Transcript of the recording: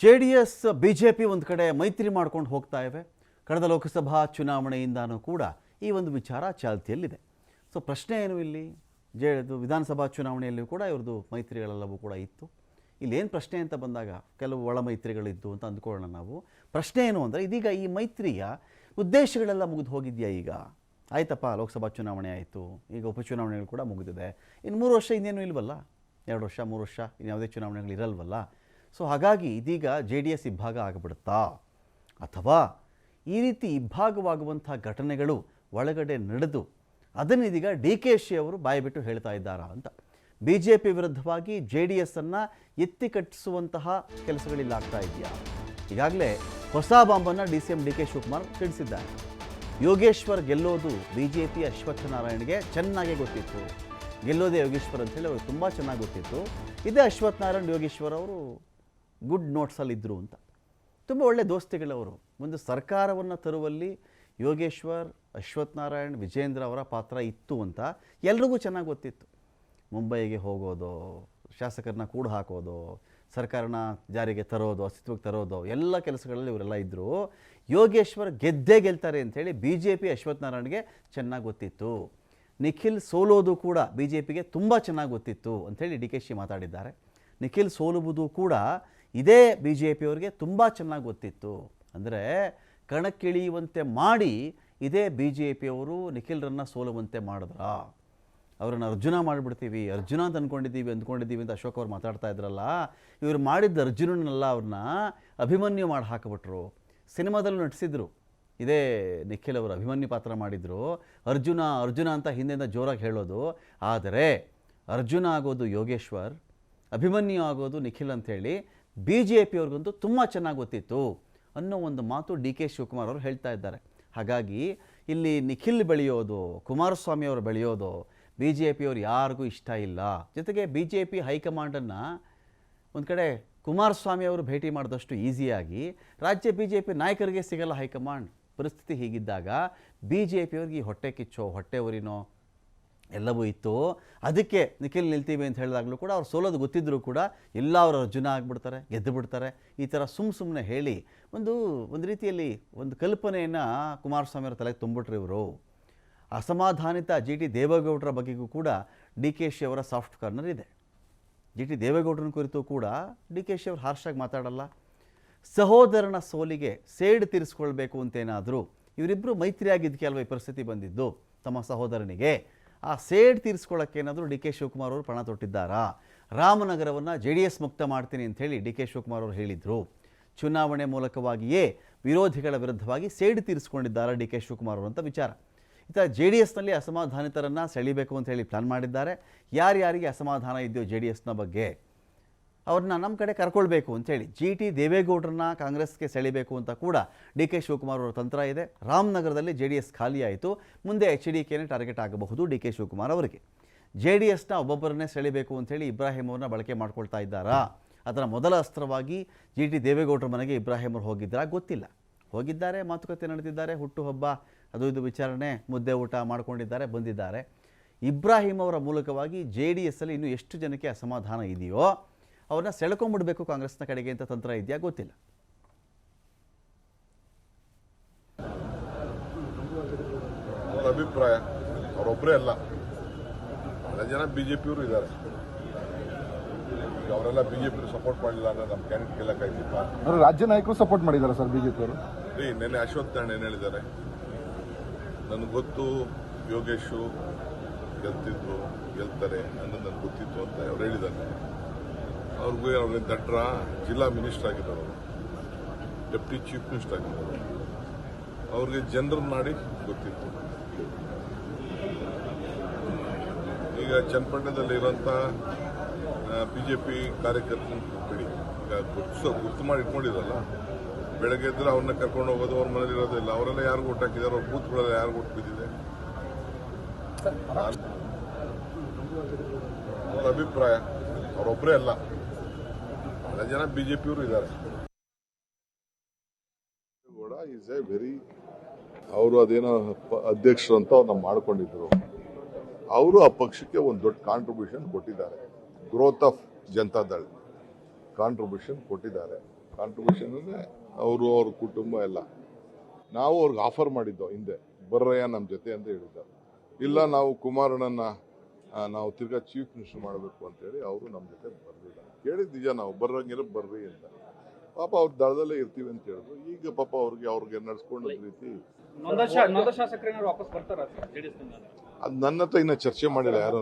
J D S B J P ಒಂದು ಕಡೆ ಮೈತ್ರಿ ಮಾಡ್ಕೊಂಡು ಹೋಗ್ತಾ ಇವೆ. ಕಳೆದ ಲೋಕಸಭಾ ಚುನಾವಣೆಯಿಂದನೂ ಕೂಡ ಈ ಒಂದು ವಿಚಾರ ಚಾಲ್ತಿಯಲ್ಲಿದೆ. ಸೊ ಪ್ರಶ್ನೆ ಏನು ಇಲ್ಲಿ? ಜೆ ವಿಧಾನಸಭಾ ಚುನಾವಣೆಯಲ್ಲಿಯೂ ಕೂಡ ಇವ್ರದ್ದು ಮೈತ್ರಿಗಳೆಲ್ಲವೂ ಕೂಡ ಇತ್ತು. ಇಲ್ಲೇನು ಪ್ರಶ್ನೆ ಅಂತ ಬಂದಾಗ, ಕೆಲವು ಒಳ ಮೈತ್ರಿಗಳಿದ್ದು ಅಂತ ಅಂದ್ಕೊಳ್ಳೋಣ ನಾವು. ಪ್ರಶ್ನೆ ಏನು ಅಂದರೆ, ಇದೀಗ ಈ ಮೈತ್ರಿಯ ಉದ್ದೇಶಗಳೆಲ್ಲ ಮುಗಿದು ಹೋಗಿದೆಯಾ ಈಗ? ಆಯ್ತಪ್ಪ, ಲೋಕಸಭಾ ಚುನಾವಣೆ ಆಯಿತು. ಈಗ ಉಪಚುನಾವಣೆಗಳು ಕೂಡ ಮುಗಿದಿದೆ. ಇನ್ನು ಮೂರು ವರ್ಷ ಇನ್ನೇನು ಇಲ್ವಲ್ಲ? ಎರಡು ವರ್ಷ, ಮೂರು ವರ್ಷ ಇನ್ಯಾವುದೇ ಚುನಾವಣೆಗಳು ಇರಲ್ವಲ್ಲ? ಸೊ ಹಾಗಾಗಿ ಇದೀಗ ಜೆ ಡಿ ಎಸ್ ಇಬ್ಬಾಗ ಆಗಿಬಿಡುತ್ತಾ? ಅಥವಾ ಈ ರೀತಿ ಇಬ್ಬಾಗವಾಗುವಂಥ ಘಟನೆಗಳು ಒಳಗಡೆ ನಡೆದು ಅದನ್ನು ಇದೀಗ ಡಿ ಕೆ ಶಿ ಅವರು ಬಾಯಿಬಿಟ್ಟು ಹೇಳ್ತಾ ಇದ್ದಾರಾ ಅಂತ. ಬಿ ಜೆ ಪಿ ವಿರುದ್ಧವಾಗಿ ಜೆ ಡಿ ಎಸ್ಸನ್ನು ಎತ್ತಿ ಕಟ್ಟಿಸುವಂತಹ ಕೆಲಸಗಳಿಲ್ಲಾಗ್ತಾ ಇದೆಯಾ? ಈಗಾಗಲೇ ಹೊಸ ಬಾಂಬನ್ನು D C M D K Shivakumar ತಿಳಿಸಿದ್ದಾರೆ. ಯೋಗೇಶ್ವರ್ ಗೆಲ್ಲೋದು ಬಿ ಜೆ ಪಿ ಅಶ್ವತ್ಥನಾರಾಯಣ್ಗೆ ಚೆನ್ನಾಗೇ ಗೊತ್ತಿತ್ತು. ಗೆಲ್ಲೋದೇ ಯೋಗೇಶ್ವರ್ ಅಂತೇಳಿ ಅವ್ರಿಗೆ ತುಂಬ ಚೆನ್ನಾಗಿ ಗೊತ್ತಿತ್ತು. ಇದೇ ಅಶ್ವತ್ಥನಾರಾಯಣ್ ಯೋಗೇಶ್ವರ್ ಅವರು ಗುಡ್ ನೋಟ್ಸಲ್ಲಿದ್ದರು ಅಂತ. ತುಂಬ ಒಳ್ಳೆ ದೋಸ್ತಿಗಳವರು. ಒಂದು ಸರ್ಕಾರವನ್ನು ತರುವಲ್ಲಿ ಯೋಗೇಶ್ವರ್, ಅಶ್ವತ್ಥನಾರಾಯಣ್, ವಿಜೇಂದ್ರ ಅವರ ಪಾತ್ರ ಇತ್ತು ಅಂತ ಎಲ್ರಿಗೂ ಚೆನ್ನಾಗಿ ಗೊತ್ತಿತ್ತು. ಮುಂಬೈಗೆ ಹೋಗೋದು, ಶಾಸಕರನ್ನ ಕೂಡ ಹಾಕೋದು, ಸರ್ಕಾರನ ಜಾರಿಗೆ ತರೋದು, ಅಸ್ತಿತ್ವಕ್ಕೆ ತರೋದು, ಎಲ್ಲ ಕೆಲಸಗಳಲ್ಲಿ ಇವರೆಲ್ಲ ಇದ್ದರು ಯೋಗೇಶ್ವರ್ ಗೆದ್ದೇ ಗೆಲ್ತಾರೆ ಅಂಥೇಳಿ ಬಿ ಜೆ ಪಿ ಅಶ್ವತ್ಥನಾರಾಯಣ್ಗೆ ಚೆನ್ನಾಗಿ ಗೊತ್ತಿತ್ತು. ನಿಖಿಲ್ ಸೋಲೋದು ಕೂಡ ಬಿ ಜೆ ಪಿಗೆ ತುಂಬ ಚೆನ್ನಾಗಿ ಗೊತ್ತಿತ್ತು ಅಂಥೇಳಿ ಡಿ ಕೆ ಶಿ ಮಾತಾಡಿದ್ದಾರೆ. ನಿಖಿಲ್ ಸೋಲುವುದು ಕೂಡ ಇದೇ ಬಿ ಜೆ ಪಿಯವ್ರಿಗೆ ತುಂಬ ಚೆನ್ನಾಗಿ ಗೊತ್ತಿತ್ತು. ಅಂದರೆ ಕಣಕ್ಕಿಳಿಯುವಂತೆ ಮಾಡಿ ಇದೇ ಬಿ ಜೆ ಪಿಯವರು ನಿಖಿಲ್ರನ್ನು ಸೋಲುವಂತೆ ಮಾಡಿದ್ರ. ಅವರನ್ನು ಅರ್ಜುನ ಮಾಡಿಬಿಡ್ತೀವಿ, ಅರ್ಜುನ ಅಂತ ಅಂದ್ಕೊಂಡಿದ್ದೀವಿ ಅಂದ್ಕೊಂಡಿದ್ದೀವಿ ಅಂತ ಅಶೋಕ್ ಅವ್ರು ಮಾತಾಡ್ತಾ ಇದ್ರಲ್ಲ, ಇವರು ಮಾಡಿದ್ದ ಅರ್ಜುನನ್ನೆಲ್ಲ ಅವ್ರನ್ನ ಅಭಿಮನ್ಯು ಮಾಡಿ ಹಾಕಿಬಿಟ್ರು. ಸಿನಿಮಾದಲ್ಲೂ ನಟಿಸಿದ್ರು. ಇದೇ ನಿಖಿಲ್ ಅವರು ಅಭಿಮನ್ಯು ಪಾತ್ರ ಮಾಡಿದರು. ಅರ್ಜುನ ಅರ್ಜುನ ಅಂತ ಹಿಂದೆಯಿಂದ ಜೋರಾಗಿ ಹೇಳೋದು. ಆದರೆ ಅರ್ಜುನ ಆಗೋದು ಯೋಗೇಶ್ವರ್, ಅಭಿಮನ್ಯು ಆಗೋದು ನಿಖಿಲ್ ಅಂಥೇಳಿ. ಬಿ ಜೆ ಪಿಯವ್ರಿಗಂತೂ ತುಂಬ ಚೆನ್ನಾಗಿ ಗೊತ್ತಿತ್ತು ಅನ್ನೋ ಒಂದು ಮಾತು ಡಿ ಕೆ ಶಿವಕುಮಾರ್ ಅವರು ಹೇಳ್ತಾ ಇದ್ದಾರೆ. ಹಾಗಾಗಿ ಇಲ್ಲಿ ನಿಖಿಲ್ ಬೆಳೆಯೋದು, ಕುಮಾರಸ್ವಾಮಿ ಅವರು ಬೆಳೆಯೋದು ಬಿ ಜೆ ಪಿಯವ್ರು ಯಾರಿಗೂ ಇಷ್ಟ ಇಲ್ಲ. ಜೊತೆಗೆ ಬಿ ಜೆ ಪಿ ಹೈಕಮಾಂಡನ್ನು ಒಂದು ಕಡೆ ಕುಮಾರಸ್ವಾಮಿ ಅವರು ಭೇಟಿ ಮಾಡಿದಷ್ಟು ಈಸಿಯಾಗಿ ರಾಜ್ಯ ಬಿ ಜೆ ಪಿ ನಾಯಕರಿಗೆ ಸಿಗಲ್ಲ ಹೈಕಮಾಂಡ್. ಪರಿಸ್ಥಿತಿ ಹೀಗಿದ್ದಾಗ ಬಿ ಜೆ ಪಿಯವ್ರಿಗೆ ಹೊಟ್ಟೆ ಕಿಚ್ಚೋ, ಹೊಟ್ಟೆ ಉರಿನೋ ಎಲ್ಲವೂ ಇತ್ತು. ಅದಕ್ಕೆ ನಿಖಿಲ್ ನಿಲ್ತೀವಿ ಅಂತ ಹೇಳಿದಾಗಲೂ ಕೂಡ ಅವ್ರು ಸೋಲೋದು ಗೊತ್ತಿದ್ದರೂ ಕೂಡ ಎಲ್ಲ ಅವರು ಅರ್ಜುನ ಆಗಿಬಿಡ್ತಾರೆ, ಗೆದ್ದು ಬಿಡ್ತಾರೆ. ಈ ಥರ ಸುಮ್ಮ ಸುಮ್ಮನೆ ಹೇಳಿ ಒಂದು ಒಂದು ರೀತಿಯಲ್ಲಿ ಒಂದು ಕಲ್ಪನೆಯನ್ನು ಕುಮಾರಸ್ವಾಮಿ ಅವರ ತಲೆಗೆ ತುಂಬಿಟ್ರು ಇವರು. ಅಸಮಾಧಾನಿತ ಜಿ ಟಿ ದೇವೇಗೌಡರ ಬಗ್ಗೆಗೂ ಕೂಡ ಡಿ ಕೆ ಶಿ ಅವರ ಸಾಫ್ಟ್ ಕಾರ್ನರ್ ಇದೆ. ಜಿ ಟಿ ದೇವೇಗೌಡರನ ಕುರಿತು ಕೂಡ ಡಿ ಕೆ ಶಿ ಅವರು ಹಾರ್ಷಾಗಿ ಮಾತಾಡಲ್ಲ. ಸಹೋದರನ ಸೋಲಿಗೆ ಸೇಡ್ ತೀರಿಸ್ಕೊಳ್ಬೇಕು ಅಂತೇನಾದರೂ ಇವರಿಬ್ಬರು ಮೈತ್ರಿಯಾಗಿದ್ದಕ್ಕೆ ಅಲ್ವ ಈ ಪರಿಸ್ಥಿತಿ ಬಂದಿದ್ದು? ತಮ್ಮ ಸಹೋದರನಿಗೆ. ಆ ಸೇಡ್ ತೀರಿಸ್ಕೊಳ್ಳೋಕ್ಕೇನಾದರೂ ಡಿ ಕೆ ಶಿವಕುಮಾರ್ ಅವರು ಪಣ ತೊಟ್ಟಿದ್ದಾರಾ? ರಾಮನಗರವನ್ನು ಜೆ ಡಿ ಎಸ್ ಮುಕ್ತ ಮಾಡ್ತೀನಿ ಅಂಥೇಳಿ ಡಿ ಕೆ ಶಿವಕುಮಾರ್ ಅವರು ಹೇಳಿದರು. ಚುನಾವಣೆ ಮೂಲಕವಾಗಿಯೇ ವಿರೋಧಿಗಳ ವಿರುದ್ಧವಾಗಿ ಸೇಡು ತೀರಿಸ್ಕೊಂಡಿದ್ದಾರೆ ಡಿ ಕೆ ಶಿವಕುಮಾರ್ ಅವರು ಅಂತ ವಿಚಾರ. ಇತ್ತ ಜೆ ಡಿ ಎಸ್ನಲ್ಲಿ ಅಸಮಾಧಾನಿತರನ್ನು ಸೆಳಿಬೇಕು ಅಂತ ಹೇಳಿ ಪ್ಲಾನ್ ಮಾಡಿದ್ದಾರೆ. ಯಾರ್ಯಾರಿಗೆ ಅಸಮಾಧಾನ ಇದೆಯೋ ಜೆ ಡಿ ಎಸ್ನ ಬಗ್ಗೆ? ಅವ್ರನ್ನ ನಮ್ಮ ಕಡೆ ಕರ್ಕೊಳ್ಬೇಕು ಅಂತೇಳಿ ಜಿ ಟಿ ದೇವೇಗೌಡರನ್ನ ಕಾಂಗ್ರೆಸ್ಗೆ ಸೆಳಿಬೇಕು ಅಂತ ಕೂಡ ಡಿ ಕೆ ಶಿವಕುಮಾರ್ ಅವರ ತಂತ್ರ ಇದೆ. ರಾಮನಗರದಲ್ಲಿ ಜೆ ಡಿ ಎಸ್ ಖಾಲಿಯಾಯಿತು ಮುಂದೆ ಎಚ್ ಡಿ ಕೆನೇ ಟಾರ್ಗೆಟ್ ಆಗಬಹುದು ಡಿ ಕೆ ಶಿವಕುಮಾರ್ ಅವರಿಗೆ. ಜೆ ಡಿ ಎಸ್ನ ಒಬ್ಬೊಬ್ಬರನ್ನೇ ಸೆಳಿಬೇಕು ಅಂತೇಳಿ ಇಬ್ರಾಹಿಂ ಅವ್ರನ್ನ ಬಳಕೆ ಮಾಡ್ಕೊಳ್ತಾ ಇದ್ದಾರಾ? ಅದರ ಮೊದಲ ಅಸ್ತ್ರವಾಗಿ ಜಿ ಟಿ ದೇವೇಗೌಡರ ಮನೆಗೆ ಇಬ್ರಾಹಿಂ ಅವರು ಹೋಗಿದ್ದಾರಾ ಗೊತ್ತಿಲ್ಲ. ಹೋಗಿದ್ದಾರೆ, ಮಾತುಕತೆ ನಡೆದಿದ್ದಾರೆ, ಹುಟ್ಟುಹಬ್ಬ, ಅದು ಇದು ವಿಚಾರಣೆ, ಮುದ್ದೆ ಊಟ ಮಾಡ್ಕೊಂಡಿದ್ದಾರೆ, ಬಂದಿದ್ದಾರೆ. ಇಬ್ರಾಹಿಂ ಅವರ ಮೂಲಕವಾಗಿ ಜೆ ಡಿ ಎಸ್ಸಲ್ಲಿ ಇನ್ನೂ ಎಷ್ಟು ಜನಕ್ಕೆ ಅಸಮಾಧಾನ ಇದೆಯೋ ಅವ್ರನ್ನ ಸೆಳ್ಕೊಂಡ್ಬಿಡ್ಬೇಕು ಕಾಂಗ್ರೆಸ್ನ ಕಡೆಗೆ ಅಂತ ತಂತ್ರ ಇದೆಯಾ ಗೊತ್ತಿಲ್ಲ. ಅವರ ಅಭಿಪ್ರಾಯ ಅವರೊಬ್ಬರೇ ಅಲ್ಲ. ಬಹಳ ಜನ ಬಿ ಜೆ ಪಿಯವರು ಇದ್ದಾರೆ. ಈಗ ಅವರೆಲ್ಲ ಬಿ ಜೆ ಪಿಯವರು ಸಪೋರ್ಟ್ ಮಾಡಿಲ್ಲ ಅಂದ್ರೆ ನಮ್ಮ ಕ್ಯಾಂಡಿಡೇಟ್ ಗೆಲ್ಲಕ್ಕಾಗಿಲ್ಲ ಅವರು ರಾಜ್ಯ ನಾಯಕರು ಸಪೋರ್ಟ್ ಮಾಡಿದ್ದಾರೆ ಸರ್ ಬಿಜೆಪಿ ಅವರು ರೀ ನೆನ್ನೆ ಅಶ್ವತ್ಥನಾರಾಯಣ ಏನು ಹೇಳಿದ್ದಾರೆ. ನನಗೆ ಗೊತ್ತು ಯೋಗೇಶು ಗೆಲ್ತಿದ್ರು ಗೆಲ್ತಾರೆ ಅನ್ನೋದು ನನಗೆ ಗೊತ್ತಿತ್ತು ಅಂತ ಅವ್ರು ಹೇಳಿದ್ದಾರೆ. ಅವ್ರಿಗೂ ಅವ್ರಿಗೆ ದಟ್ರ ಜಿಲ್ಲಾ ಮಿನಿಸ್ಟರ್ ಆಗಿದ್ದಾರೆ ಅವರು. ಡೆಪ್ಟಿ ಚೀಫ್ ಮಿನಿಸ್ಟರ್ ಆಗಿದ್ದಾರೆ ಅವ್ರಿಗೆ ಜನರ ನಾಡಿ ಗೊತ್ತಿತ್ತು. ಈಗ ಚನ್ನಪಟ್ಟಣದಲ್ಲಿ ಜೆ ಪಿ ಕಾರ್ಯಕರ್ತನ ಬಿಡಿ. ಈಗ ಗುರುತು ಗುರ್ತು ಮಾಡಿ ಇಟ್ಕೊಂಡಿರಲ್ಲ ಬೆಳಗ್ಗೆ ಎದ್ರೆ ಅವ್ರನ್ನ ಕರ್ಕೊಂಡು ಹೋಗೋದು ಅವ್ರ ಮನೇಲಿ ಇರೋದಿಲ್ಲ ಅವರೆಲ್ಲ ಯಾರು ಓಟ್ ಹಾಕಿದ್ದಾರೆ ಅವ್ರ ಬೂತ್ಗಳೆಲ್ಲ ಯಾರು ಓಟ್ ಬಿದ್ದಿದೆ. ಅವರ ಅಭಿಪ್ರಾಯ ಅವರೊಬ್ಬರೇ ಅಲ್ಲ. ಜನ ಬಿಜೆಪಿಯವರು ಇದ್ದಾರೆ. ಕೂಡ ಈಸ್ ಎ ವೆರಿ ಅವರು ಅದೇನೋ ಅಧ್ಯಕ್ಷರು ಅಂತ ಅವ್ರನ್ನ ಮಾಡ್ಕೊಂಡಿದ್ರು. ಅವರು ಆ ಪಕ್ಷಕ್ಕೆ ಒಂದು ದೊಡ್ಡ ಕಾಂಟ್ರಿಬ್ಯೂಷನ್ ಕೊಟ್ಟಿದ್ದಾರೆ. ಗ್ರೋತ್ ಆಫ್ ಜನತಾದಳ್ ಕಾಂಟ್ರಿಬ್ಯೂಷನ್ ಕೊಟ್ಟಿದ್ದಾರೆ. ಕಾಂಟ್ರಿಬ್ಯೂಷನ್ ಅಂದ್ರೆ ಅವರು ಅವ್ರ ಕುಟುಂಬ ಎಲ್ಲ. ನಾವು ಅವ್ರಿಗೆ ಆಫರ್ ಮಾಡಿದ್ದೋ ಹಿಂದೆ. ಬರ್ರಯ್ಯ ನಮ್ಮ ಜೊತೆ ಅಂತ ಹೇಳಿದ್ದಾರೆ. ಇಲ್ಲ ನಾವು ಕುಮಾರಣ್ಣನ ನಾವು ತಿರ್ಗಾ ಚೀಫ್ ಮಿನಿಸ್ಟರ್ ಮಾಡಬೇಕು ಅಂತೇಳಿ ಅವರು ನಮ್ಮ ಜೊತೆ ಬರಲಿಲ್ಲ ಕೇಳಿದ್ದು ನಿಜ ನಾವು ಬರೋಂಗಿರೋ ಬರ್ರಿ ಅಂತ. ಪಾಪ ಅವ್ರ ದಳದಲ್ಲೇ ಇರ್ತೀವಿ ಅಂತ ಹೇಳಿದ್ರು. ಈಗ ಪಾಪ ಅವ್ರಿಗೆ ಅವ್ರಿಗೆ ನಡ್ಸ್ಕೊಂಡ ರೀತಿ ಅದು ನನ್ನ ಹತ್ರ ಇನ್ನ ಚರ್ಚೆ ಮಾಡಿಲ್ಲ ಯಾರೂ